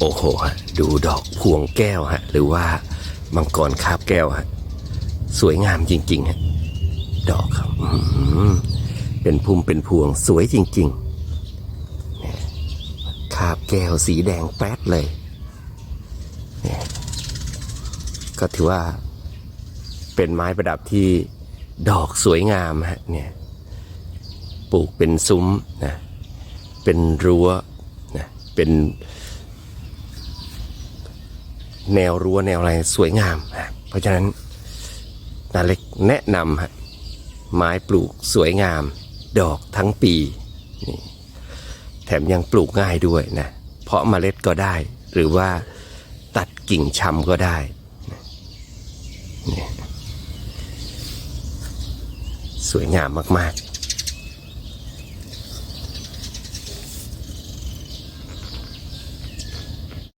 โอ้โหฮะดูดอกพวงแก้วฮะ หรือว่ามังกรคาบแก้วฮะ สวยงามจริง ๆ ฮะ ดอกครับเป็นพุ่มเป็นพวงสวยจริงๆคาบแก้วสีแดงแป๊ดเลยก็ถือว่าเป็นไม้ประดับที่ดอกสวยงามฮะเนี่ยปลูกเป็นซุ้มนะเป็นรั้วนะเป็น แนวรั้วแนวอะไรสวยงามฮะเพราะฉะนั้นนาเล็กแนะนำฮะไม้ปลูกสวยงาม ดอกทั้งปีนี่แถมยังปลูกง่ายด้วยนะเพราะเมล็ดก็ได้ หรือว่าตัดกิ่งชำก็ได้นี่สวยงามมาก ๆ